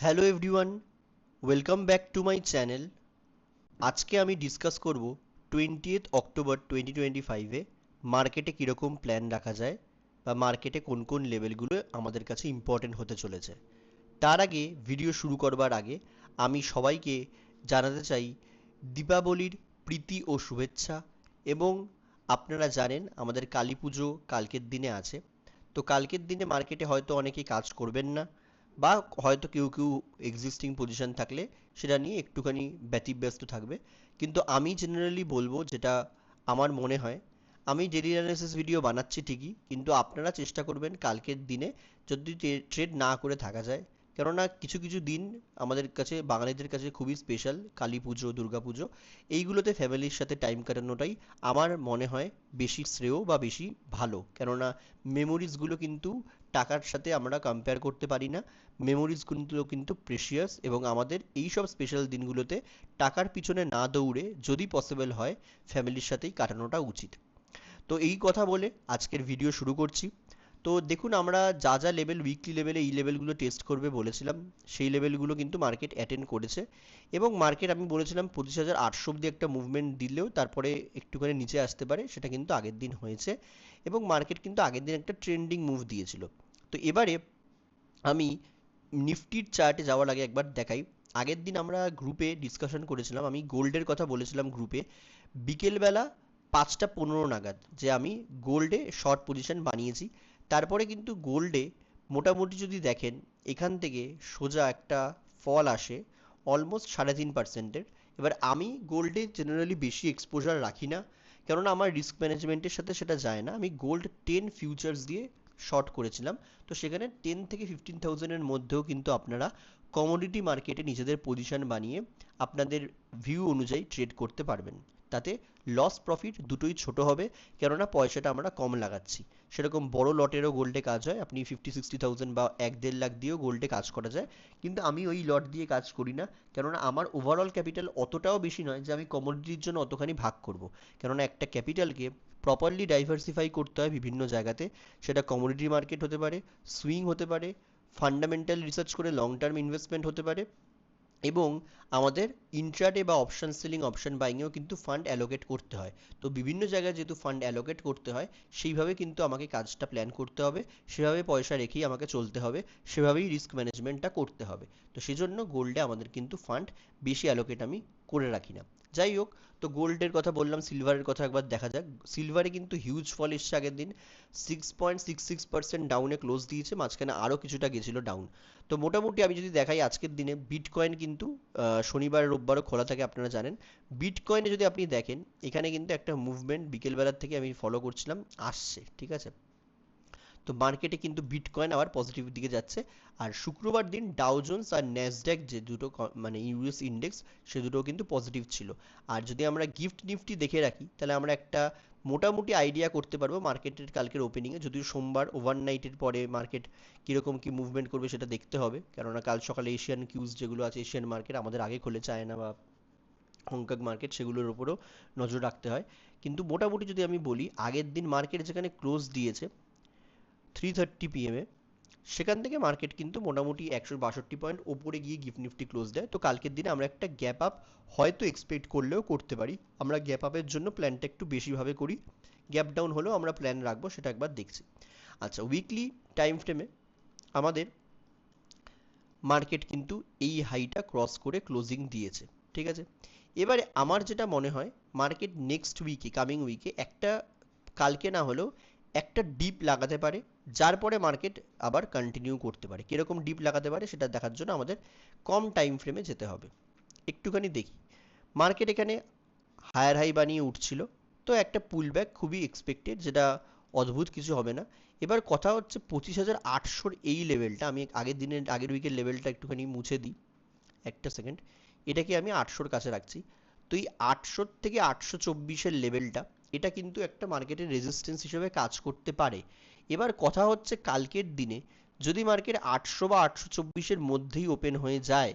Hello everyone welcome back to my channel আজকে আমি discuss করব টোয়েন্টিয়েথ অক্টোবর টোয়েন্টি টোয়েন্টি ফাইভে মার্কেটে কীরকম প্ল্যান রাখা যায় বা মার্কেটে কোন কোন লেভেলগুলো আমাদের কাছে ইম্পর্টেন্ট হতে চলেছে। তার আগে ভিডিও শুরু করবার আগে আমি সবাইকে জানাতে চাই দীপাবলির প্রীতি ও শুভেচ্ছা এবং আপনারা জানেন আমাদের কালী পুজো কালকের দিনে আছে। তো কালকের দিনে মার্কেটে হয়তো অনেকেই কাজ করবেন না বা হয়তো কেউ কেউ এক্সিস্টিং পজিশন থাকলে সেটা নিয়ে একটুখানি ব্যতিব্যস্ত থাকবে। কিন্তু আমি জেনারেলি বলব যেটা আমার মনে হয়, আমি ডেলি অ্যানালিসিস ভিডিও বানাচ্ছি ঠিকই, কিন্তু আপনারা চেষ্টা করবেন কালকের দিনে যদি ট্রেড না করে থাকা যায়। কেননা কিছু কিছু দিন আমাদের কাছে, বাঙালিদের কাছে খুবই স্পেশাল কালী পুজো, দুর্গা পুজো, এইগুলোতে ফ্যামিলির সাথে টাইম কাটানোটাই আমার মনে হয় বেশি শ্রেয় বা বেশি ভালো। কেননা মেমোরিজগুলো কিন্তু টাকার সাথে আমরা কম্পেয়ার করতে পারি না। মেমোরিজগুলো কিন্তু প্রেশিয়াস এবং আমাদের এই সব স্পেশাল দিনগুলোতে টাকার পিছনে না দৌড়ে যদি পসিবল হয় ফ্যামিলির সাথেই কাটানোটা উচিত। তো এই কথা বলে আজকের ভিডিও শুরু করছি। তো দেখুন, আমরা যা যা লেভেল উইকলি লেভেলে এই লেভেলগুলো টেস্ট করবে বলেছিলাম, সেই লেভেলগুলো কিন্তু মার্কেট অ্যাটেন্ড করেছে। এবং মার্কেট আমি বলেছিলাম পঁচিশ হাজার আটশো অব্দি একটা মুভমেন্ট দিলেও তারপরে একটুখানি নিচে আসতে পারে, সেটা কিন্তু আগের দিন হয়েছে। এবং মার্কেট কিন্তু আগের দিন একটা ট্রেন্ডিং মুভ দিয়েছিল। তো এবারে আমি নিফটির চার্টে যাওয়ার আগে একবার দেখাই। আগের দিন আমরা গ্রুপে ডিসকাশন করেছিলাম, আমি গোল্ডের কথা বলেছিলাম গ্রুপে বিকেলবেলা পাঁচটা পনেরো নাগাদ যে আমি গোল্ডে শর্ট পজিশন বানিয়েছি। তারপরে কিন্তু গোল্ডে মোটামুটি যদি দেখেন, এখান থেকে সোজা একটা ফল আসে অলমোস্ট সাড়ে তিন পার্সেন্টের এবার আমি গোল্ডে জেনারেলি বেশি এক্সপোজার রাখি না, কেননা আমার রিস্ক ম্যানেজমেন্টের সাথে সেটা যায় না। আমি গোল্ড টেন ফিউচার্স দিয়ে শর্ট করেছিলাম। তো সেখানে টেন থেকে ফিফটিন থাউজেন্ডের মধ্যেও কিন্তু আপনারা কমোডিটি মার্কেটে নিজেদের পজিশন বানিয়ে আপনাদের ভিউ অনুযায়ী ট্রেড করতে পারবেন। তাতে লস প্রফিট দুটোই ছোট হবে, কেননা পয়সাটা আমরা কম লাগাচ্ছি। সেরকম বড় লটেরও গোল্ডে কাজ হয়। আপনি ফিফটি সিক্সটি থাউজেন্ড বা এক দেড় লাখ দিয়েও গোল্ডে কাজ করা যায়। কিন্তু আমি ওই লট দিয়ে কাজ করি না। কেননা আমার ওভারঅল ক্যাপিটাল অতটাও বেশি নয় যে আমি কমোডিটির জন্য অতখানি ভাগ করব। কেননা একটা ক্যাপিটালকে প্রপারলি ডাইভার্সিফাই করতে হয় বিভিন্ন জায়গাতে। সেটা কমোডিটি মার্কেট হতে পারে সুইং হতে পারে ফান্ডামেন্টাল রিসার্চ করে লং টার্ম ইনভেস্টমেন্ট হতে পারে। এবং আমাদের ইন্ট্রাডে বা অপশন সেলিং অপশন বাইংয়েও কিন্তু ফান্ড অ্যালোকেট করতে হয়। তো বিভিন্ন জায়গায় যেহেতু ফান্ড অ্যালোকেট করতে হয়, সেইভাবে কিন্তু আমাকে কাজটা প্ল্যান করতে হবে, সেভাবে পয়সা রেখেই আমাকে চলতে হবে, সেভাবেই রিস্ক ম্যানেজমেন্টটা করতে হবে। তো সেজন্য গোল্ডে আমাদের কিন্তু ফান্ড বেশি অ্যালোকেট আমি করে রাখি না। যাই হোক, তো গোল্ডের কথা বললাম, সিলভারের কথা একবার দেখা যাক। সিলভারে কিন্তু হিউজ ফল এসছে আগের দিন। Six point six six percent ডাউনে ক্লোজ দিয়েছে, মাঝখানে আরও কিছুটা গেছিল ডাউন তো মোটামুটি আমি যদি দেখাই আজকের দিনে বিটকয়েন কিন্তু শনিবার, রোববারও খোলা থাকে আপনারা জানেন। বিটকয়েনে যদি আপনি দেখেন, এখানে কিন্তু একটা মুভমেন্ট বিকেলবেলার থেকে আমি ফলো করছিলাম, আসছে, ঠিক আছে? তো মার্কেটে কিন্তু বিটকয়েন আবার পজিটিভ দিকে যাচ্ছে। আর শুক্রবার দিন ডাউজন্স আর ন্যাসড্যাক যে দুটো মানে ইউএস ইন্ডেক্স সে দুটো কিন্তু পজিটিভ ছিল। আর যদি আমরা গিফট নিফটি দেখে রাখি, তাহলে আমরা একটা মোটামুটি আইডিয়া করতে পারব মার্কেটের কালকের ওপেনিংয়ে যদিও সোমবার ওভারনাইটের পরে মার্কেট কীরকম কী মুভমেন্ট করবে সেটা দেখতে হবে। কেননা কাল সকালে এশিয়ান কিউজ যেগুলো আছে এশিয়ান মার্কেট আমাদের আগে খুলে চায় না বা হংকং মার্কেট সেগুলোর উপরও নজর রাখতে হয়। কিন্তু মোটামুটি যদি আমি বলি, আগের দিন মার্কেট যেখানে ক্লোজ দিয়েছে থ্রি থার্টি পিএমে সেখান থেকে মার্কেট কিন্তু মোটামুটি একশো বাষট্টি পয়েন্ট ওপরে গিয়ে গিফট নিফটি ক্লোজ দেয়। তো কালকের দিনে আমরা একটা গ্যাপ আপ হয়তো এক্সপেক্ট করলেও করতে পারি। আমরা গ্যাপ আপের জন্য প্ল্যানটা একটু বেশিভাবে করি। গ্যাপ ডাউন হলেও আমরা প্ল্যান রাখব, সেটা একবার দেখছি। আচ্ছা উইকলি টাইম ফ্রেমে আমাদের মার্কেট কিন্তু এই হাইটা ক্রস করে ক্লোজিং দিয়েছে, ঠিক আছে? এবারে আমার যেটা মনে হয় মার্কেট নেক্সট উইকে কামিং উইকে একটা, কালকে না হলেও একটা ডিপ লাগাতে পারে। যার পরে মার্কেট আবার কন্টিনিউ করতে পারে। কীরকম ডিপ লাগাতে পারে সেটা দেখার জন্য আমাদের কম টাইম ফ্রেমে যেতে হবে। একটুখানি দেখি। মার্কেট এখানে হায়ার হাই বানিয়ে উঠছিল। তো একটা পুল ব্যাক খুবই এক্সপেক্টেড যেটা অদ্ভুত কিছু হবে না। এবার কথা হচ্ছে পঁচিশ হাজার আটশোর এই লেভেলটা আমি আগের দিনের, আগের উইকের লেভেলটা একটুখানি মুছে দিই। একটা সেকেন্ড এটাকে আমি আটশোর কাছে রাখছি। তো এই আটশোর থেকে আটশো চব্বিশের লেভেলটা এটা কিন্তু একটা মার্কেটের রেজিস্ট্যান্স হিসেবে কাজ করতে পারে। এবার কথা হচ্ছে কালকের দিনে, যদি মার্কেট আটশো বা আটশো চব্বিশের মধ্যেই ওপেন হয়ে যায়,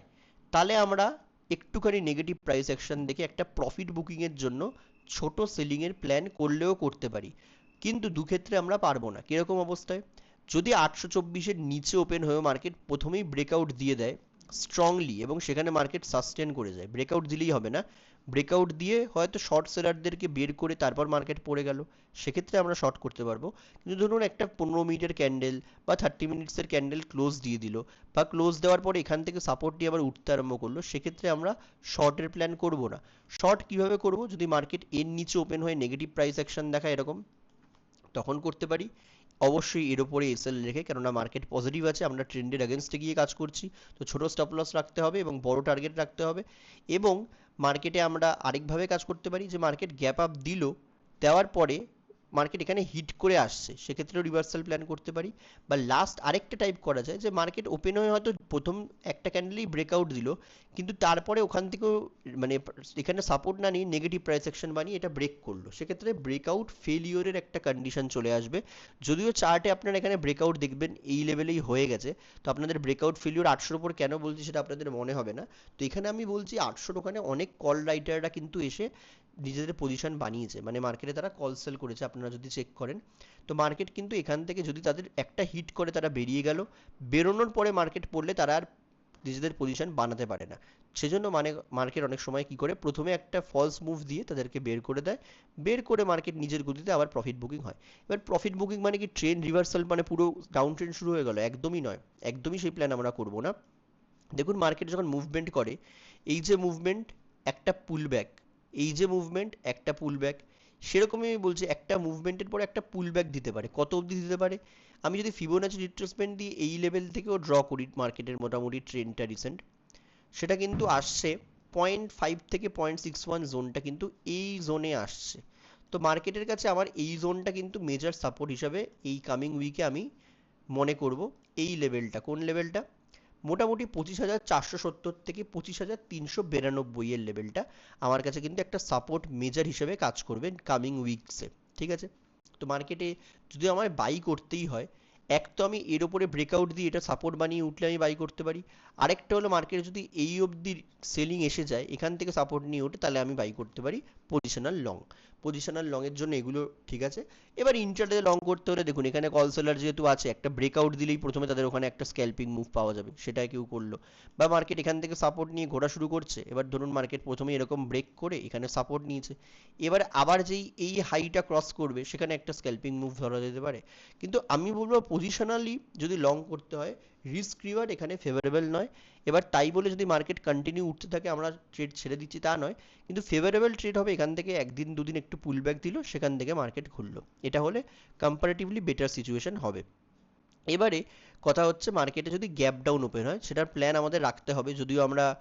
তাহলে আমরা একটুখানি নেগেটিভ প্রাইস অ্যাকশন দেখে একটা প্রফিট বুকিংয়ের জন্য ছোট সেলিংয়ের প্ল্যান করলেও করতে পারি। কিন্তু দুক্ষেত্রে আমরা পারব না। কীরকম অবস্থায়? যদি আটশো চব্বিশের নিচে ওপেন হয়ে মার্কেট প্রথমেই ব্রেকআউট দিয়ে দেয় স্ট্রংলি এবং সেখানে মার্কেট সাস্টেন করে যায় ব্রেকআউট দিলেই হবে না। ব্রেকআউট দিয়ে হয়তো শর্ট সেলারদেরকে বের করে তারপর মার্কেট পড়ে গেল। সেক্ষেত্রে আমরা শর্ট করতে পারব। কিন্তু ধরুন একটা পনেরো মিনিটের ক্যান্ডেল বা থার্টি মিনিটসের ক্যান্ডেল ক্লোজ দিয়ে দিল বা ক্লোজ দেওয়ার পরে এখান থেকে সাপোর্ট নিয়ে আবার উঠতে আরম্ভ করল, সেক্ষেত্রে আমরা শর্টের প্ল্যান করব না। শর্ট কীভাবে করব? যদি মার্কেট এর নিচে ওপেন হয়ে নেগেটিভ প্রাইস অ্যাকশন দেখায় এরকম, তখন করতে পারি। অবশ্যই এর উপরে এসএল রেখে কেননা মার্কেট পজিটিভ আছে, আমরা ট্রেন্ডের অ্যাগেনস্টে গিয়ে কাজ করছি। তো ছোট স্টপ লস রাখতে হবে এবং বড় টার্গেট রাখতে হবে এবং মার্কেটে আমরা আরেকভাবে কাজ করতে পারি। যে মার্কেট গ্যাপ আপ দিল, দেওয়ার পরে মার্কেট এখানে হিট করে আসছে। সেক্ষেত্রেও রিভার্সাল প্ল্যান করতে পারি। বা লাস্ট আরেকটা টাইপ করা যায় যে মার্কেট ওপেন হয়ে হয়তো প্রথম একটা ক্যান্ডেলেই ব্রেকআউট দিল, কিন্তু তারপরে ওখান থেকেও মানে এখানে সাপোর্ট না নিয়ে নেগেটিভ প্রাইস অ্যাকশন বানিয়ে এটা ব্রেক করল। সেক্ষেত্রে ব্রেকআউট ফেলিওরের একটা কন্ডিশন চলে আসবে। যদিও চার্টে আপনারা এখানে ব্রেকআউট দেখবেন, এই লেভেলেই হয়ে গেছে। তো আপনাদের ব্রেকআউট ফেলিওর আটশোর উপর কেন বলছি সেটা আপনাদের মনে হবে না। তো এখানে আমি বলছি আটশোর ওখানে অনেক কল রাইটাররা কিন্তু এসে নিজেদের পজিশন বানিয়েছে। মানে মার্কেটে তারা কল সেল করেছে আপনারা যদি চেক করেন, তো মার্কেট কিন্তু এখান থেকে যদি তাদের একটা হিট করে তারা বেরিয়ে গেল, বেরোনোর পরে মার্কেট পড়লে তারা আর নিজেদের পজিশন বানাতে পারে না। সেজন্য মানে মার্কেট অনেক সময় কি করে? প্রথমে একটা ফলস মুভ দিয়ে তাদেরকে বের করে দেয়। বের করে মার্কেট নিজের গতিতে আবার প্রফিট বুকিং হয়। এবার প্রফিট বুকিং মানে কি? ট্রেন রিভার্সাল মানে পুরো ডাউন ট্রেন শুরু হয়ে গেল। একদমই নয়। একদমই সেই প্ল্যান আমরা করব না। দেখুন মার্কেট যখন মুভমেন্ট করে, এই যে মুভমেন্ট একটা পুল ব্যাক এই যে মুভমেন্ট একটা পুল ব্যাক সেরকমই আমি বলছি একটা মুভমেন্টের পরে একটা পুল ব্যাক দিতে পারে। কত অবধি দিতে পারে? আমি যদি ফিবোনাচি রিট্রেসমেন্ট দিই, এই লেভেল থেকেও ড্র করি মার্কেটের মোটামুটি ট্রেন্ডটা রিসেন্ট সেটা কিন্তু আসছে পয়েন্ট ফাইভ থেকে পয়েন্ট সিক্স ওয়ান জোনটা কিন্তু এই জোনে আসছে। তো মার্কেটের কাছে আমার এই জোনটা কিন্তু মেজর সাপোর্ট হিসাবে এই কামিং উইকে আমি মনে করব এই লেভেলটা কোন লেভেলটা মোটামুটি পঁচিশ হাজার চারশো সত্তর থেকে পঁচিশ হাজার তিনশো বিরানব্বই এর লেভেলটা আমার কাছে কিন্তু একটা সাপোর্ট মেজার হিসেবে কাজ করবে কামিং উইকসে ঠিক আছে? তো মার্কেটে যদি আমার বাই করতেই হয়, এক তো আমি এর ওপরে ব্রেকআউট দিয়ে এটা সাপোর্ট বানিয়ে উঠলে আমি বাই করতে পারি, আরেকটা হলো মার্কেটে যদি এই অবধি সেলিং এসে যায়, এখান থেকে সাপোর্ট নিয়ে ওঠে, তাহলে আমি বাই করতে পারি পজিশনাল লং পজিশনাল লংয়ের জন্য এগুলো ঠিক আছে। এবার ইন্টারডে লং করতে হলে দেখুন, এখানে কল সেলার যেহেতু আছে, একটা ব্রেকআউট দিলেই প্রথমে তাদের ওখানে একটা স্ক্যাল্পিং মুভ পাওয়া যাবে সেটা কেউ করল। বা মার্কেট এখান থেকে সাপোর্ট নিয়ে ঘোরা শুরু করছে, এবার ধরুন মার্কেট প্রথমে এরকম ব্রেক করে এখানে সাপোর্ট নিয়েছে। এবার আবার যেই, এই হাইটা ক্রস করবে, সেখানে একটা স্ক্যাল্পিং মুভ ধরা যেতে পারে। কিন্তু আমি বলব পজিশনালি যদি লং করতে হয় রিস্ক রিওয়ার্ড এখানে ফেভারেবল নয়। এবার তাই বলে যদি মার্কেট কন্টিনিউ উঠতে থাকে, আমরা ট্রেড ছেড়ে দিচ্ছি তা নয়। কিন্তু ফেভারেবল ট্রেড হবে, এখান থেকে একদিন দুদিন একটু পুল ব্যাক দিল, সেখান থেকে মার্কেট খুললো। এটা হলে কম্পারেটিভলি বেটার সিচুয়েশন হবে। এবারে কথা হচ্ছে মার্কেটে যদি গ্যাপ ডাউন ওপেন হয়, সেটার প্ল্যান আমাদের রাখতে হবে। যদিও আমরা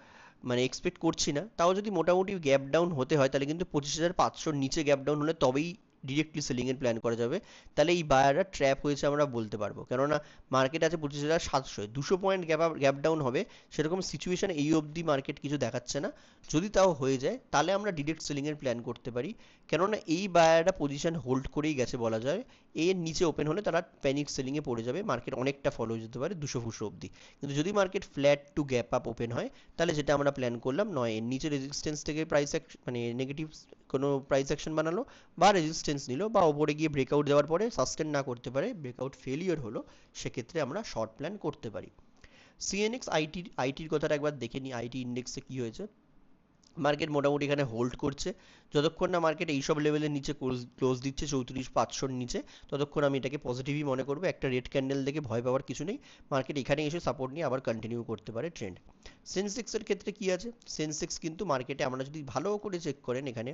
মানে এক্সপেক্ট করছি না, তাও যদি মোটামুটি গ্যাপ ডাউন হতে হয়, তাহলে কিন্তু পঁচিশ হাজার পাঁচশোর নিচে গ্যাপ ডাউন হলে তবেই ডিরেক্টলি সেলিংয়ের প্ল্যান করা যাবে, তাহলে এই বায়াররা ট্র্যাপ হয়েছে আমরা বলতে পারব। কেননা মার্কেট আছে পঁচিশ হাজার সাতশো, দুশো পয়েন্ট গ্যাপ গ্যাপ ডাউন হবে, সেরকম সিচুয়েশন এই অবধি মার্কেট কিছু দেখাচ্ছে না। যদি তাও হয়ে যায়, তাহলে আমরা ডিরেক্ট সেলিংয়ের প্ল্যান করতে পারি। কেননা এই বায়াররা পজিশন হোল্ড করেই গেছে বলা যায়। এর নিচে ওপেন হলে তারা প্যানিক সেলিংয়ে পড়ে যাবে মার্কেট অনেকটা ফলো হয়ে যেতে পারে দুশো ফুশো অবধি। কিন্তু যদি market flat to gap up open হয়, তাহলে যেটা আমরা প্ল্যান করলাম নয়, এর নিচে রেজিস্ট্যান্স থেকে প্রাইস মানে নেগেটিভ কোনো প্রাইস অ্যাকশন বানালো বা রেজিস্ট্যান্স নিল বা ওপরে গিয়ে ব্রেকআউট দেওয়ার পরে সাস্টেন না করতে পারে ব্রেকআউট ফেলিওর হলো, সেক্ষেত্রে আমরা শর্ট প্ল্যান করতে পারি। সিএনএক্স আইটি আইটির কথাটা একবার দেখে নিই আইটি ইন্ডেক্সে কী হয়েছে? মার্কেট মোটামুটি এখানে হোল্ড করছে। যতক্ষণ না মার্কেট এইসব লেভেলের নিচে ক্লোজ দিচ্ছে, চৌত্রিশ, পাঁচশোর নিচে, ততক্ষণ আমি এটাকে পজিটিভই মনে করব। একটা রেড ক্যান্ডেল দেখে ভয় পাওয়ার কিছু নেই। মার্কেট এখানে এসে সাপোর্ট নিয়ে আবার কন্টিনিউ করতে পারে ট্রেন্ড সেন্সেক্সের ক্ষেত্রে কী আছে? সেন্সেক্স কিন্তু মার্কেটে আমরা যদি ভালো করে চেক করেন এখানে,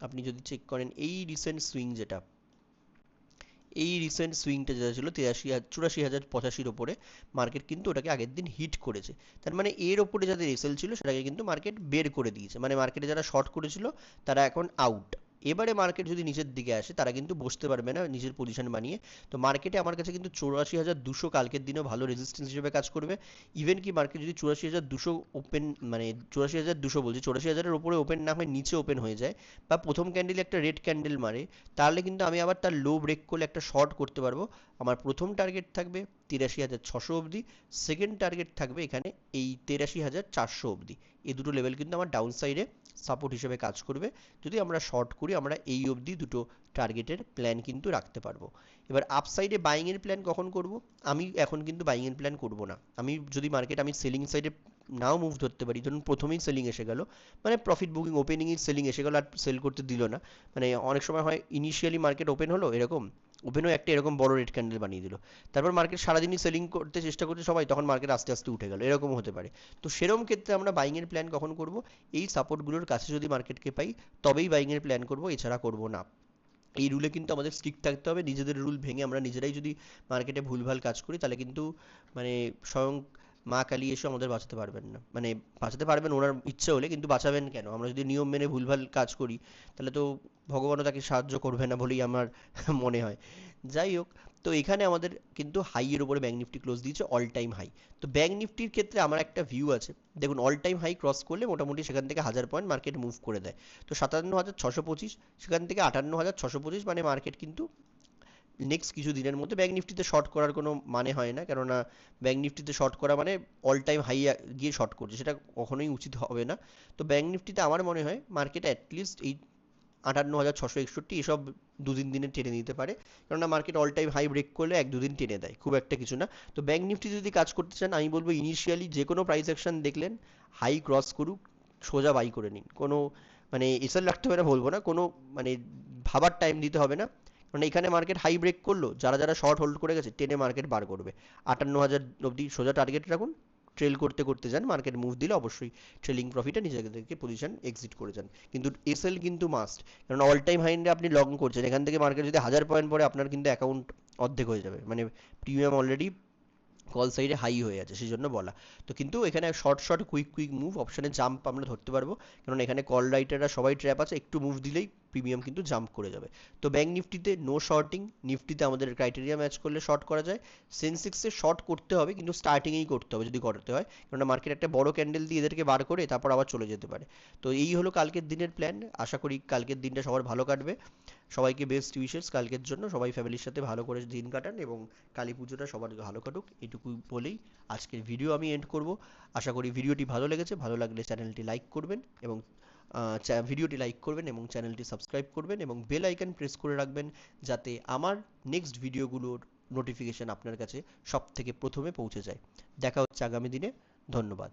আপনি যদি চেক করেন, এই রিসেন্ট সুইং যেটা এই রিসেন্ট সুইংটা যেটা ছিল, তিরাশি হাজার চুরাশি হাজার পঁচাশির ওপরে মার্কেট কিন্তু ওটাকে আগের দিন হিট করেছে। তার মানে এর ওপরে যাদের রিসেল ছিল, সেটাকে কিন্তু মার্কেট বের করে দিয়েছে। মানে মার্কেটে যারা শর্ট করেছিল, তারা এখন আউট এবারে মার্কেট যদি নিচের দিকে আসে, তারা কিন্তু বসতে পারবে না নিজের পজিশন বানিয়ে। তো মার্কেটে আমার কাছে কিন্তু চৌরাশি হাজার দুশো কালকের দিনে ভালো রেজিস্ট্যান্স হিসেবে কাজ করবে। ইভেন কি মার্কেট যদি চুরাশি হাজার দুশো ওপেন মানে চুরাশি হাজার দুশো বলছি, চৌরাশি হাজারের ওপরে ওপেন না হয় নিচে ওপেন হয়ে যায় বা প্রথম ক্যান্ডেলে একটা রেড ক্যান্ডেল মারে, তাহলে কিন্তু আমি আবার তার লো ব্রেক করলে একটা শর্ট করতে পারব। আমার প্রথম টার্গেট থাকবে তিরাশি হাজার ছশো অবধি। সেকেন্ড টার্গেট থাকবে এখানে এই তেরাশি হাজার চারশো অবধি। এই দুটো লেভেল কিন্তু আমার ডাউন সাইডে সাপোর্ট হিসেবে কাজ করবে। যদি আমরা শর্ট করি, আমরা এই অবধি দুটো টার্গেটের প্ল্যান কিন্তু রাখতে পারব। এবার আপসাইডে বাইংয়ের প্ল্যান কখন করব? আমি এখন কিন্তু বাইংয়ের প্ল্যান করব না। আমি যদি মার্কেট আমি সেলিং সাইডে নাও মুভ ধরতে পারি, ধরুন প্রথমেই সেলিং এসে গেল। মানে প্রফিট বুকিং ওপেনিংয়ে সেলিং এসে গেল আর সেল করতে দিল না। মানে অনেক সময় হয় ইনিশিয়ালি মার্কেট ওপেন হলো, এরকম। ওপেনও একটা এরকম বড় রেড ক্যান্ডেল বানিয়ে দিল। তারপর মার্কেট সারাদিনই সেলিং করতে চেষ্টা করছে সবাই, তখন মার্কেট আস্তে আস্তে উঠে গেল এরকমও হতে পারে। তো সেরকম ক্ষেত্রে আমরা বাইংয়ের প্ল্যান কখন করব? এই সাপোর্টগুলোর কাছে যদি মার্কেটকে পাই, তবেই বাইংয়ের প্ল্যান করব, এছাড়া করব না। এই রুলে কিন্তু আমাদের স্ট্রিক্ট থাকতে হবে, নিজেদের রুল ভেঙে আমরা নিজেরাই যদি মার্কেটে ভুলভাল কাজ করি, তাহলে কিন্তু মানে স্বয়ং মা কালী এসে আমাদের বাঁচাতে পারবেন না। মানে বাঁচাতে পারবেন ওনার ইচ্ছে হলে, কিন্তু বাঁচাবেন কেন? আমরা যদি নিয়ম মেনে ভুলভাল কাজ করি, তাহলে তো ভগবানও তাকে সাহায্য করবে না বলেই আমার মনে হয়। যাই হোক, তো এখানে আমাদের কিন্তু হাইয়ের উপরে ব্যাঙ্ক নিফটি ক্লোজ দিয়েছে অল টাইম হাই তো ব্যাঙ্ক নিফটির ক্ষেত্রে আমার একটা ভিউ আছে। দেখুন অল টাইম হাই ক্রস করলে মোটামুটি সেখান থেকে হাজার পয়েন্ট মার্কেট মুভ করে দেয়। তো সাতান্ন হাজার ছশো পঁচিশ, সেখান থেকে আটান্ন হাজার ছশো পঁচিশ মানে মার্কেট কিন্তু নেক্সট কিছু দিনের মধ্যে ব্যাঙ্ক নিফটিতে শর্ট করার কোনো মানে হয় না। কেননা ব্যাঙ্ক নিফটিতে শর্ট করা মানে অল টাইম হাই গিয়ে শর্ট করছে, সেটা কখনোই উচিত হবে না। তো ব্যাঙ্ক নিফটিতে আমার মনে হয় মার্কেট অ্যাটলিস্ট এই আটান্ন হাজার ছশো একষট্টি এসব দু তিন দিনে টেনে নিতে পারে। কেননা market all time high break করলে এক দুদিন টেনে দেয়, খুব একটা কিছু না। তো ব্যাঙ্ক নিফটি যদি কাজ করতে চান, আমি বলব ইনিশিয়ালি যে কোনো প্রাইস অ্যাকশন দেখলেন হাই ক্রস করুক, সোজা বাই করে নিন। কোনো মানে এসএল রাখতে হবে না বলব না, কোনো মানে ভাবার টাইম দিতে হবে না। মানে এখানে মার্কেট হাই ব্রেক করল, যারা যারা শর্ট হোল্ড করে গেছে, টেনে মার্কেট বার করবে। আটান্ন হাজার অবধি সোজা টার্গেট রাখুন। ট্রেল করতে করতে যান, মার্কেট মুভ দিলে অবশ্যই ট্রেলিং প্রফিটে নিজেদেরকে পজিশন এক্সিট করে যান। কিন্তু এসএল কিন্তু মাস্ট কারণ অল টাইম হাইন্ডে আপনি লং করছেন। এখান থেকে মার্কেট যদি হাজার পয়েন্ট পরে আপনার কিন্তু অ্যাকাউন্ট অর্ধেক হয়ে যাবে। মানে প্রিমিয়াম অলরেডি কল সাইডে হাই হয়ে আছে সেই জন্য বলা। তো কিন্তু এখানে short short quick quick move অপশানে জাম্প আমরা ধরতে পারব। কারণ এখানে কল রাইটাররা সবাই ট্র্যাপ আছে, একটু মুভ দিলেই প্রিমিয়াম কিন্তু জাম্প করে যাবে। তো ব্যাঙ্ক নিফটিতে নো শর্টিং নিফটিতে আমাদের ক্রাইটেরিয়া ম্যাচ করলে শর্ট করা যায়। সেন্সেক্সে শর্ট করতে হবে, কিন্তু স্টার্টিংয়েই করতে হবে যদি করতে হয়। কেননা মার্কেট একটা বড় ক্যান্ডেল দিয়ে এদেরকে বার করে তারপর আবার চলে যেতে পারে। তো এই হলো কালকের দিনের প্ল্যান আশা করি কালকের দিনটা সবার ভালো কাটবে। সবাইকে বেস্ট উইশেস কালকের জন্য। সবাই ফ্যামিলির সাথে ভালো করে দিন কাটান এবং কালী পুজোটা সবার ভালো কাটুক। এটুকু বলেই আজকের ভিডিও আমি এন্ড করব। আশা করি ভিডিওটি ভালো লেগেছে। ভালো লাগলে চ্যানেলটি লাইক করবেন এবং ভিডিওটি লাইক করবেন এবং চ্যানেলটি সাবস্ক্রাইব করবেন এবং বেল আইকন প্রেস করে রাখবেন যাতে আমার নেক্সট ভিডিওগুলোর নোটিফিকেশান আপনার কাছে সব থেকে প্রথমে পৌঁছে যায়। দেখা হচ্ছে আগামী দিনে। ধন্যবাদ।